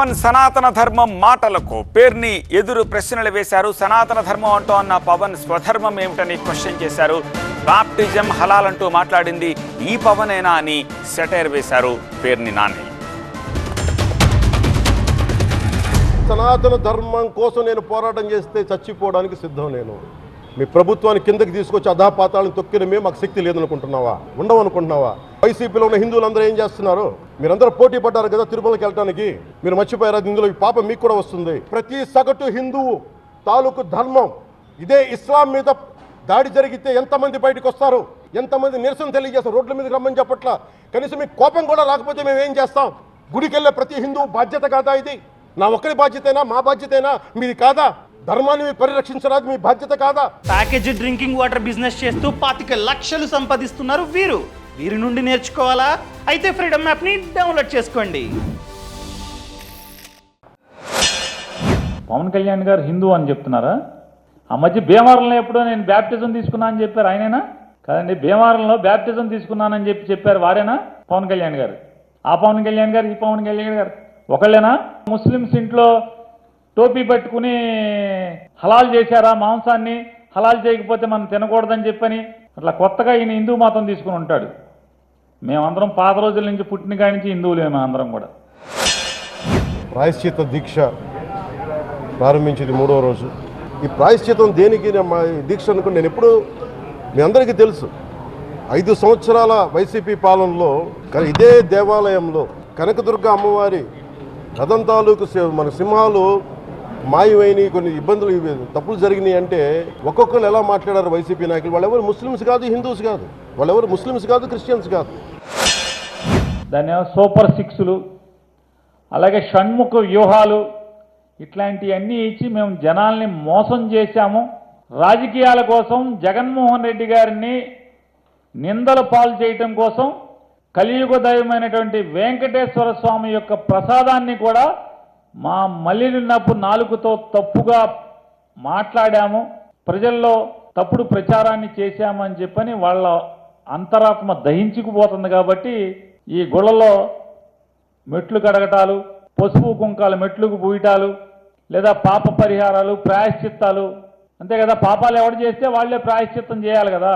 పవన్ సనాతన ధర్మం మాటలకు పేర్ని ఎదురు ప్రశ్నలు వేశారు. సనాతన ధర్మం అంటూ అన్న పవన్ స్వధర్మం ఏమిటని క్వశ్చన్ చేశారు. బాప్టిజం హలాల్ అంటూ మాట్లాడింది. ఈ పవనేనా అని సెటైర్ వేశారు పేర్ని నాని. సనాతన ధర్మం కోసం నేను పోరాటం చేస్తే చచ్చిపోవడానికి సిద్ధం నేను. మీ ప్రభుత్వాన్ని కిందకి తీసుకొచ్చి అధాపాతాలను తొక్కిన మేము మాకు శక్తి లేదనుకుంటున్నావా? ఉండవనుకుంటున్నావా? వైసీపీలో ఉన్న హిందువులందరూ ఏం చేస్తున్నారు? మీరందరూ పోటీ పడ్డారు కదా తిరుమలకి వెళ్ళడానికి మీరు మర్చిపోయారు ఇందులో ఈ పాపం మీకు కూడా వస్తుంది. ప్రతి సగటు హిందువు తాలూకు ధర్మం ఇదే ఇస్లాం మీద దాడి జరిగితే ఎంతమంది బయటకు వస్తారు? ఎంతమంది నిరసన తెలియజేస్తారు? రోడ్ల మీదకి రమ్మని చెప్పట్ల. కనీసం మీకు కోపం కూడా రాకపోతే మేము ఏం చేస్తాం? గుడికి వెళ్ళే ప్రతి హిందువు బాధ్యత కాదా ఇది? నా ఒక్కరి బాధ్యతేనా? మా బాధ్యతేనా? మీది కాదా? ధర్మాన్ని మీరు పరిరక్షించరాదు మీ బాధ్యత కాదా? ప్యాకేజ్ డ్రింకింగ్ వాటర్ బిజినెస్ చేస్తూ పాతిక లక్షలు సంపాదిస్తున్నారు వీరు. వీరి నుండి నేర్చుకోవాలా? అయితే ఫ్రీడమ్ యాప్ని డౌన్లోడ్ చేసుకోండి. పవన్ కళ్యాణ్ గారు హిందూ అని చెప్తున్నారా? ఆ మధ్య భీమవరంలో ఎప్పుడో నేను బ్యాప్టిజం తీసుకున్నా అని చెప్పారు ఆయనేనా? కదండి భీమవరంలో బ్యాప్టిజం తీసుకున్నానని చెప్పి చెప్పారు వారేనా? పవన్ కళ్యాణ్ గారు. ఆ పవన్ కళ్యాణ్ గారు ఈ పవన్ కళ్యాణ్ గారు. ఒకళ్ళేనా? ముస్లిమ్స్ ఇంట్లో టోపీ పెట్టుకుని హలాల్ చేశారా మాంసాన్ని? హలాల్ చేయకపోతే మనం తినకూడదని చెప్పని అట్లా కొత్తగా ఈయన హిందూ మతం తీసుకుని ఉంటాడు. మేమందరం పాత రోజుల నుంచి పుట్టిన కాడి నుంచి హిందువులే మేమందరం కూడా. ప్రాయశ్చిత దీక్ష ప్రారంభించింది మూడో రోజు. ఈ ప్రాయశ్చితం దేనికి మా దీక్ష అనుకుని నేను ఎప్పుడు మీ అందరికీ తెలుసు. ఐదు సంవత్సరాల వైసీపీ పాలనలో ఇదే దేవాలయంలో కనకదుర్గ అమ్మవారి రథం తాలూకు మన సింహాలు మాయమైనవి కొన్ని ఇబ్బందులు తప్పులు జరిగినాయి అంటే ఒక్కొక్కరు ఎలా మాట్లాడారు వైసీపీ నాయకులు? వాళ్ళెవరు ముస్లిమ్స్ కాదు హిందూస్ కాదు. వాళ్ళెవరు ముస్లిమ్స్ కాదు క్రిస్టియన్స్ కాదు. దాని సూపర్ సిక్స్లు అలాగే షణ్ముఖ వ్యూహాలు ఇట్లాంటివన్నీ ఇచ్చి మేము జనాల్ని మోసం చేశాము. రాజకీయాల కోసం జగన్మోహన్ రెడ్డి గారిని నిందల పాలు చేయటం కోసం కలియుగ దైవమైనటువంటి వెంకటేశ్వర స్వామి యొక్క ప్రసాదాన్ని కూడా మా మల్లినప్పు నాలుగుతో తప్పుగా మాట్లాడాము. ప్రజల్లో తప్పుడు ప్రచారాన్ని చేశామని చెప్పని వాళ్ళ అంతరాత్మ దహించుకుపోతుంది కాబట్టి ఈ గుళ్ళలో మెట్లు కడగటాలు పసుపు కుంకాలు మెట్లుకు పూయటాలు లేదా పాప పరిహారాలు ప్రాయశ్చిత్తాలు. అంతే కదా పాపాలు ఎవడు చేస్తే వాళ్ళే ప్రాయశ్చిత్తం చేయాలి కదా.